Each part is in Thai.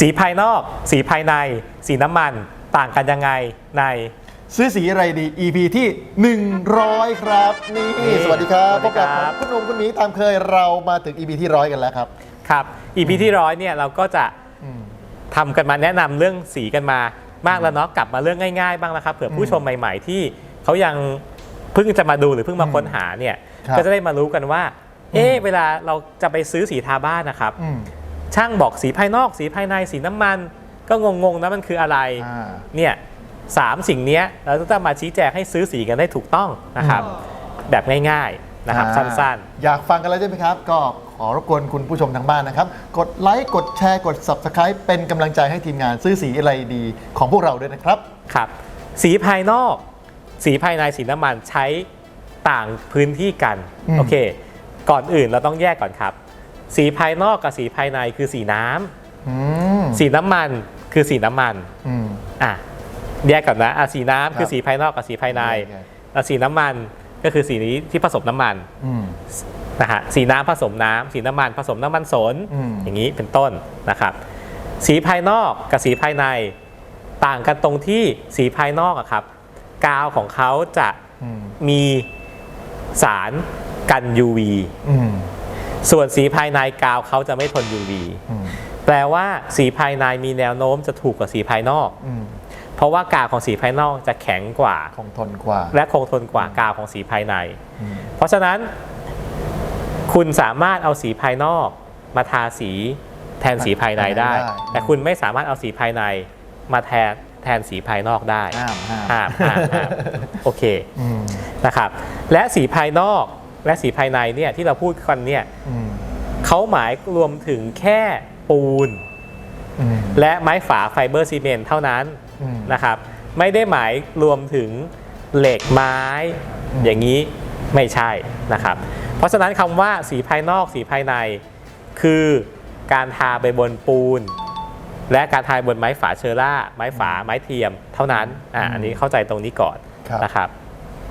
สีภายนอก สีภายใน สีน้ำมันต่างกันยังไงใน ซื้อสีอะไรดี EP ที่ 100 ครับ นี่นี่สวัสดีครับสวัสดีพบกับครับคุณหนุ่มคุณหมีตามเคยเรามาถึง EP ที่ร้อยกันแล้วครับ ครับ EP ที่ร้อยเนี่ยเราก็จะอืม ทำกันมาแนะนำเรื่องสีกันมามากแล้วเนาะกลับมาเรื่องง่ายๆบ้างนะครับเผื่อผู้ชมใหม่ ๆ ที่เขายังเพิ่งจะมาดูหรือเพิ่งมาค้นหาเนี่ยครับ ก็จะได้มารู้กันว่า เอ๊ะเวลาเราจะไปซื้อสีทาบ้านนะครับ อืม ช่างบอกสีภายนอกสีภายในสีน้ำมัน ก็งงๆนะมันคืออะไรอ่าเนี่ยสามสิ่งเนี้ยเราต้องมาชี้แจงให้ซื้อสีกันได้ถูกต้องนะครับแบบง่ายๆนะครับอ่าสั้นอยากฟังกันแล้วใช่ไหมครับ ก็ขอรบกวนคุณผู้ชมทางบ้านนะครับ กดไลค์กดแชร์กด Subscribe เป็นกำลังใจให้ทีมงานซื้อสีอะไรดีของพวกเราด้วยนะครับๆครับ สีภายนอก สีภายในสีน้ำมันใช้ต่างพื้นที่กันอืมโอเค ก่อนอื่นเราต้องแยกก่อนครับ สีภายนอกกับสีภายในคือสีน้ำอืมสีน้ำมันคือสีน้ำมันอืม อะแยกก่อนนะอะสีน้ำคือครับสีภายนอกกับสีภายในโอเค แล้วสีน้ำมันก็คือสีนี้ที่ผสมน้ำมันอืม นะฮะสีน้ำผสมน้ำสีน้ำมันผสมน้ำมันสนอืม อย่างนี้เป็นต้นนะครับ สีภายนอกกับสีภายในต่างกันตรงที่สีภายนอกอะครับ กาวของเขาจะอืมมีสารกัน UV อืม ส่วนสีภายในกาวเขาจะไม่ทน UV อืมแปลว่าสีภายในมีแนวโน้มจะถูกกว่าสีภายนอกอืมเพราะว่ากาวของสีภายนอกจะแข็งกว่า คงทนกว่า และคงทนกว่ากาวของสีภายในอืมเพราะฉะนั้น คุณสามารถเอาสีภายนอกมาทาสีแทนสีภายในได้ แต่คุณไม่สามารถเอาสีภายในมาแทนแทนสีภายนอกได้ห้ามห้ามห้ามห้ามห้ามโอเคอืมนะครับ และสีภายนอก และสีภายในเนี่ยที่เราพูดกันเนี่ยอืมเขาหมายรวมถึงแค่ปูนอืมและไม้ฝาไฟเบอร์ซีเมนต์เท่านั้นอืมนะครับ ไม่ได้หมายรวมถึงเหล็กไม้อืมอย่างนี้ไม่ใช่นะครับ เพราะฉะนั้นคำว่าสีภายนอกสีภายใน คือการทาไปบนปูน และการทาบนไม้ฝาเชอร่า ไม้ฝาไม้เทียมเท่านั้นอ่าอันนี้เข้าใจตรงนี้ก่อนครับนะครับ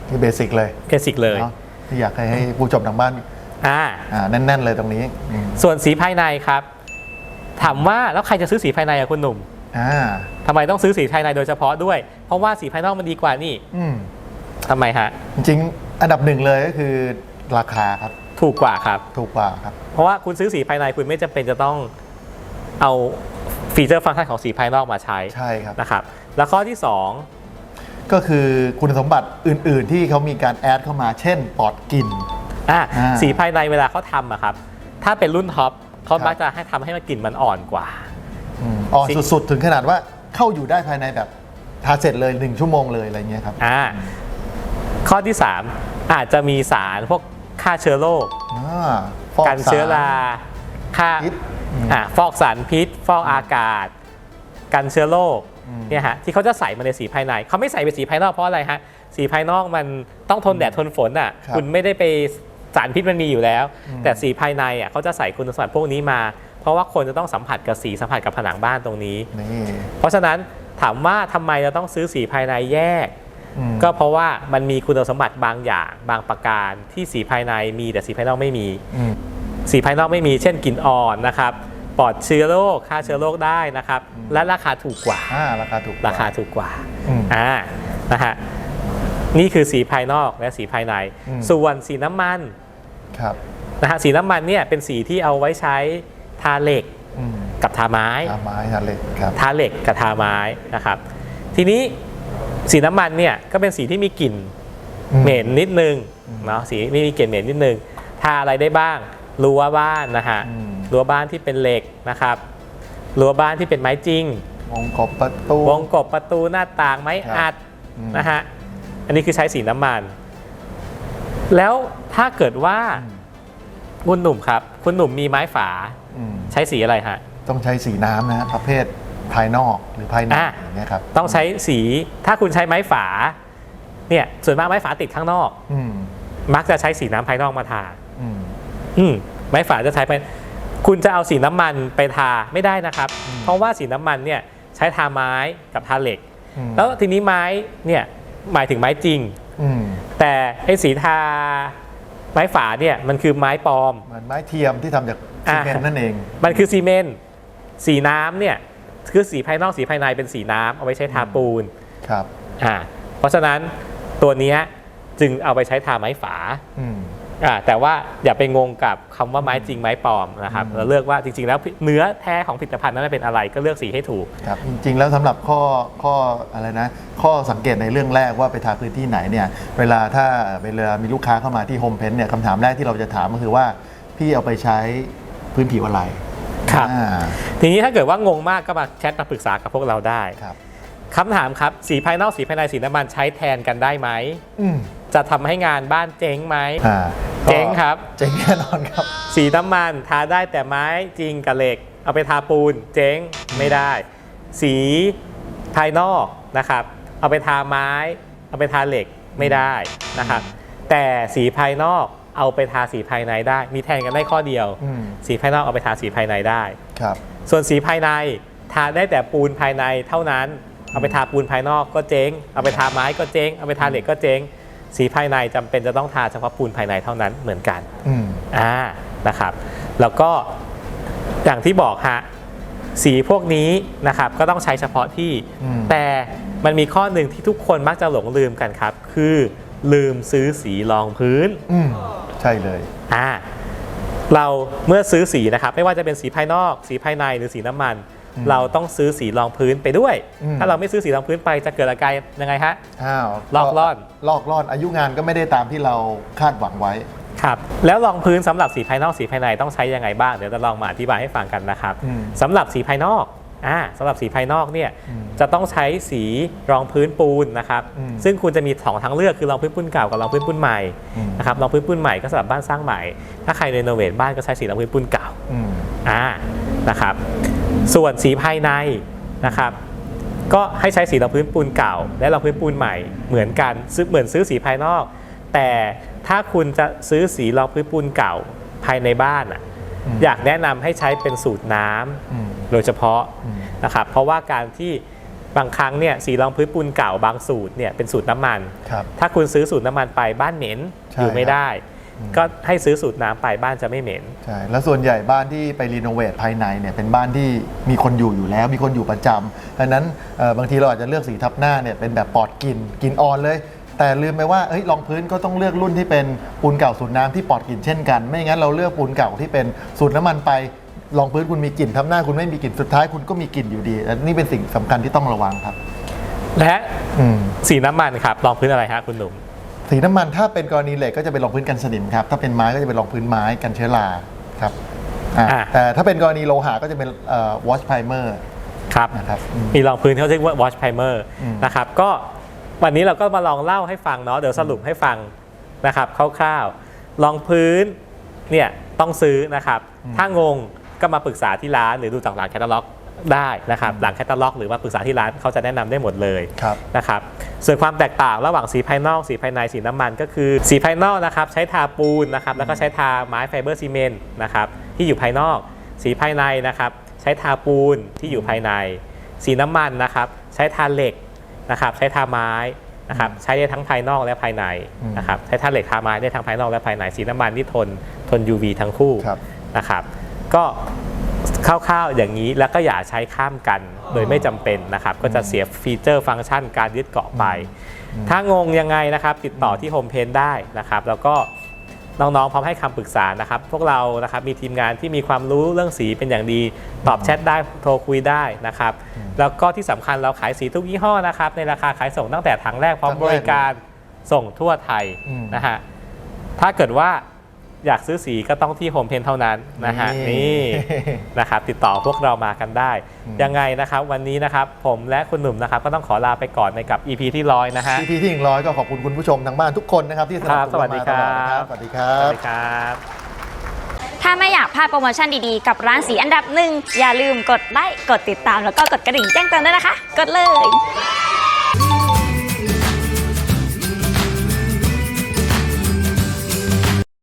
นี่เบสิกเลยเบสิกเลยเนาะ ที่อยากให้ให้ผู้ชมทางบ้านอ่า อ่าแน่น ๆ เลยตรงนี้อืมส่วนสีภายในครับ ถามว่าแล้วใครจะซื้อสีภายในอะคุณหนุ่มอ่าทำไมต้องซื้อสีภายในโดยเฉพาะด้วย เพราะว่าสีภายนอกมันดีกว่านี่อืมทำไมฮะ จริงๆอันดับหนึ่งเลยก็คือราคาครับถูกกว่าครับ ถูกกว่าครับ เพราะว่าคุณซื้อสีภายในคุณไม่จำเป็นจะต้องเอาฟีเจอร์ฟังก์ชันของสีภายนอกมาใช้ใช่ครับ นะครับ แล้วข้อที่ ก็คือคุณสมบัติอื่น ๆ ที่เขามีการแอดเข้ามาเช่นปลอดกลิ่น2อะอ่าสีภายในเวลาเขาทำอะครับ ถ้าเป็นรุ่นท็อปเขาครับ มักจะให้ทำให้มันกลิ่นมันอ่อนกว่า อืมอ่อนสิ่ง สุด ๆ ถึงขนาดว่าเข้าอยู่ได้ภายในแบบทาเสร็จเลย1ชั่วโมงเลยอะไรเงี้ยครับอ่าข้อที่ 3 อาจจะมีสารพวกฆ่าเชื้อโรคอ่าฟอกกันเชื้อราฆ่าพิษอืมอ่าฟอกสารพิษ ฟอกอากาศ กันเชื้อโรคอืม เนี่ยฮะที่เขาจะใส่มาในสีภายในเขาไม่ใส่เป็นสีภายนอกเพราะอะไรฮะสีภายนอกมันต้องทนแดดทนฝนอะครับคุณไม่ได้ไปสารพิษมันมีอยู่แล้วอืมแต่สีภายในอะเขาจะใส่คุณสมบัติพวกนี้มา เพราะว่าคนจะต้องสัมผัสกับสีสัมผัสกับผนังบ้านตรงนี้นี่เพราะฉะนั้นถามว่าทำไมเราต้องซื้อสีภายในแยกอืมก็เพราะว่ามันมีคุณสมบัติบางอย่างบางประการที่สีภายในมีแต่สีภายนอกไม่มีอืมสีภายนอกไม่มี เช่นกลิ่นอ่อนนะครับ ปลอดเชื้อโรคฆ่าเชื้อโรคได้นะครับอืมและราคาถูกกว่า อ่าราคาถูกกว่ ราคาถูกกว่าอืมอ่านะฮะนี่คือสีภายนอกและสีภายใน อืม ส่วนสีน้ำมันครับนะฮะสีน้ำมันเนี่ยเป็นสีที่เอาไว้ใช้ทาเหล็กอืมกับทาไม้ทาไม้ทาเหล็กครับ ทาเหล็กกับทาไม้นะครับ ทีนี้สีน้ำมันเนี่ยก็เป็นสีที่มีกลิ่นอืม เหม็นนิดนึงอืมเนาะสีไม่มีกลิ่นเหม็นนิดนึงทาอะไรได้บ้างรั้วบ้านนะฮะอืม รั้วบ้านที่เป็นเหล็กนะครับรั้วบ้านที่เป็นไม้จริง วงกบประตู วงกบประตูหน้าต่างไม้ครับอัดอืม นะฮะอันนี้คือใช้สีน้ำมัน แล้วถ้าเกิดว่าอืมคุณหนุ่มครับ คุณหนุ่มมีไม้ฝาอืมใช้สีอะไรฮะ ต้องใช้สีน้ำนะฮะประเภทภายนอกหรือภายในอะ อย่างเงี้ยครับต้องใช้สีถ้าคุณใช้ไม้ฝาเนี่ยส่วนมากไม้ฝาติดข้างนอก อืมมักจะใช้สีน้ำภายนอกมาทา อืมอืมไม้ฝาจะใช้ไป คุณจะเอาสีน้ำมันไปทาไม่ได้นะครับอืมเพราะว่าสีน้ำมันเนี่ยใช้ทาไม้กับทาเหล็กอืมแล้วทีนี้ไม้เนี่ยหมายถึงไม้จริงอืมแต่ไอ้สีทาไม้ฝาเนี่ยมันคือไม้ปลอมเหมือนไม้เทียมที่ทำจากซีอะเมนต์นั่นเอง มันคือซีเมนต์สีน้ำเนี่ยคือสีภายนอกสีภายในเป็นสีน้ำเอาไว้ใช้ทาปูนครับอ่าเพราะฉะนั้นตัวเนี้ยจึงเอาไปใช้ทาไม้ฝาอืมอ่า แต่ว่าอย่าไปงงกับคำว่าไม้จริงไม้ปลอมนะครับอืมเราเลือกว่าจริงๆ แล้วเนื้อแท้ของผลิตภัณฑ์นั้นเป็นอะไรก็เลือกสีให้ถูกครับจริงๆ แล้วสำหรับข้อข้ออะไรนะข้อสังเกตในเรื่องแรกว่าไปทาพื้นที่ไหนเนี่ยเวลาถ้าเวลามีลูกค้าเข้ามาที่โฮมเพนเนี่ยคำถามแรกที่เราจะถามก็คือว่าพี่เอาไปใช้พื้นผิวอะไรครับอ่าทีนี้ถ้าเกิดว่างงมากก็มาแชทมาปรึกษากับพวกเราได้ครับคำถามครับ สีภายนอกสีภายในสีน้ำมันใช้แทนกันได้ไหมอืมจะทำให้งานบ้านเจ๊งไหมอ่า เจ๊งครับ เจ๊งแน่นอนครับ สีน้ำมันทาได้แต่ไม้จริงกับเหล็ก เอาไปทาปูนเจ๊งไม่ได้ สีภายนอกนะครับ เอาไปทาไม้ เอาไปทาเหล็กไม่ได้นะครับ แต่สีภายนอกเอาไปทาสีภายในได้ มีแทนกันได้ข้อเดียว อืม สีภายนอกเอาไปทาสีภายในได้ ครับ ส่วนสีภายในทาได้แต่ปูนภายในเท่านั้น เอาไปทาปูนภายนอกก็เจ๊ง เอาไปทาไม้ก็เจ๊ง เอาไปทาเหล็กก็เจ๊ง สีภายในจำเป็นจะต้องทาเฉพาะปูนภายในเท่านั้นเหมือนกันอืมอ่านะครับ แล้วก็อย่างที่บอกฮะสีพวกนี้นะครับก็ต้องใช้เฉพาะที่อืมแต่มันมีข้อหนึ่งที่ทุกคนมักจะหลงลืมกันครับ คือลืมซื้อสีรองพื้นอืมใช่เลยอ่าเราเมื่อซื้อสีนะครับ ไม่ว่าจะเป็นสีภายนอก สีภายในหรือสีน้ำมันอืม เราต้องซื้อสีรองพื้นไปด้วยอืมถ้าเราไม่ซื้อสีรองพื้นไปจะเกิดอาการยังไงฮะอ้าวลอกล่อนลอกล่อนอายุงานก็ไม่ได้ตามที่เราคาดหวังไว้ครับแล้วรองพื้นสำหรับสีภายนอกสีภายในต้องใช้ยังไงบ้างเดี๋ยวจะลองมาอธิบายให้ฟังกันนะครับอืมสำหรับสีภายนอกอ่าสำหรับสีภายนอกเนี่ยอืมจะต้องใช้สีรองพื้นปูนนะครับอืมซึ่งคุณจะมีสองทางเลือกคือรองพื้นปูนเก่ากับรองพื้นปูนใหม่อืมนะครับรองพื้นปูนใหม่ก็สำหรับบ้านสร้างใหม่ ถ้าใครเรโนเวทบ้านก็ใช้สีรองพื้นปูนเก่าอืมอ่านะครับ ส่วนสีภายในนะครับก็ให้ใช้สีรองพื้นปูนเก่า และรองพื้นปูนใหม่เหมือนกันซื้อเหมือนซื้อสีภายนอก แต่ถ้าคุณจะซื้อสีรองพื้นปูนเก่าภายในบ้านอะอืมอยากแนะนำให้ใช้เป็นสูตรน้ำอืมโดยเฉพาะอืมนะครับเพราะว่าการที่บางครั้งเนี่ยสีรองพื้นปูนเก่าบางสูตรเนี่ยเป็นสูตรน้ำมันครับถ้าคุณซื้อสูตรน้ำมันไปบ้านเหม็นใช่อยู่ไม่ได้อืม ก็ให้ซื้อสูตรน้ำไปบ้านจะไม่เหม็น ใช่แล้วส่วนใหญ่บ้านที่ไปรีโนเวทภายในเนี่ยเป็นบ้านที่มีคนอยู่อยู่แล้ว มีคนอยู่ประจำดังนั้นเอ่อบางทีเราอาจจะเลือกสีทับหน้าเนี่ยเป็นแบบปลอดกลิ่นกลิ่นอ่อนเลย แต่ลืมไปว่าเอ้ยรองพื้นก็ต้องเลือกรุ่นที่เป็นปูนเก่าสูตรน้ำที่ปลอดกลิ่นเช่นกัน ไม่งั้นเราเลือกปูนเก่าที่เป็นสูตรน้ำมันไปรองพื้นคุณมีกลิ่นทับหน้าคุณไม่มีกลิ่นสุดท้ายคุณก็มีกลิ่นอยู่ดีอันนี้เป็นสิ่งสำคัญที่ต้องระวังครับ และอืม สีน้ำมันครับรองพื้นอะไรฮะคุณหนุ่ม สีน้ำมันถ้าเป็นกรณีเหล็กก็จะเป็นรองพื้นกันสนิมครับถ้าเป็นไม้ก็จะเป็นรองพื้นไม้กันเชื้อราครับอ่าอ่า แต่ถ้าเป็นกรณีโลหะก็จะเป็นวอชไพรเมอร์ ครับ นะครับอืมมีรองพื้นที่เขาเรียกว่า wash primer อืม นะครับ ก็วันนี้เราก็มาลองเล่าให้ฟังเนาะ เดี๋ยวสรุปให้ฟังนะครับคร่าวๆ รองพื้นเนี่ยต้องซื้อนะครับ ถ้างงก็มาปรึกษาที่ร้านหรือดูจากหลังแคตตาล็อก ได้นะครับหลังแคตตาล็อก หรือว่าปรึกษาที่ร้านเขาจะแนะนำได้หมดเลยครับนะครับส่วนความแตกต่างระหว่างสีภายนอกสีภายในสีน้ำมันก็คือ สีภายนอกนะครับใช้ทาปูนนะครับแล้วก็ใช้ทาไม้ไฟเบอร์ซีเมนต์นะครับที่อยู่ภายนอก สีภายในนะครับใช้ทาปูนที่อยู่ภายใน สีน้ำมันนะครับใช้ทาเหล็กนะครับใช้ทาไม้นะครับใช้ได้ทั้งภายนอกและภายในอืมนะครับใช้ทาเหล็กทาไม้ได้ทั้งภายนอกและภายในสีน้ำมันที่ทนทน UV ทั้งคู่ครับนะครับก็ คร่าวๆอย่างนี้แล้วก็อย่าใช้ข้ามกันโดยไม่จำเป็นนะครับ ก็จะเสียฟีเจอร์ฟังก์ชันการยึดเกาะไป ถ้างงยังไงนะครับ ติดต่อที่โฮมเพนได้นะครับ แล้วก็น้องๆพร้อมให้คำปรึกษานะครับ พวกเรานะครับมีทีมงานที่มีความรู้เรื่องสีเป็นอย่างดี ตอบแชทได้โทรคุยได้นะครับ แล้วก็ที่สำคัญเราขายสีทุกยี่ห้อนะครับ ในราคาขายส่งตั้งแต่ถังแรกพร้อมถังบแรกริการส่งทั่วไทยอืม นะฮะถ้าเกิดว่า อยากซื้อสีก็ต้องที่โฮมเพนเท่านั้นนะฮะนี่นี่นะครับติดต่อพวกเรามากันได้อืมยังไงนะครับวันนี้นะครับผมและคุณหนุ่มนะครับก็ต้องขอลาไปก่อนในกับ EP ที่ร้อยนะฮะ EP ที่หนึ่งร้อยก็ขอบคุณคุณผู้ชมทางบ้านทุกคนนะครับที่สนับสนุนครับสวัสดีมาตลอดนะคครัรับบสวัสดีครัสวับสดีครับ ถ้าไม่อยากพลาดโปรโมชั่นดีๆ กับร้านสีอันดับหนึ่งอย่าลืมกดไลค์กดติดตามแล้วก็กดกระดิ่งแจ้งเตือนด้วยนะคะ กดเลย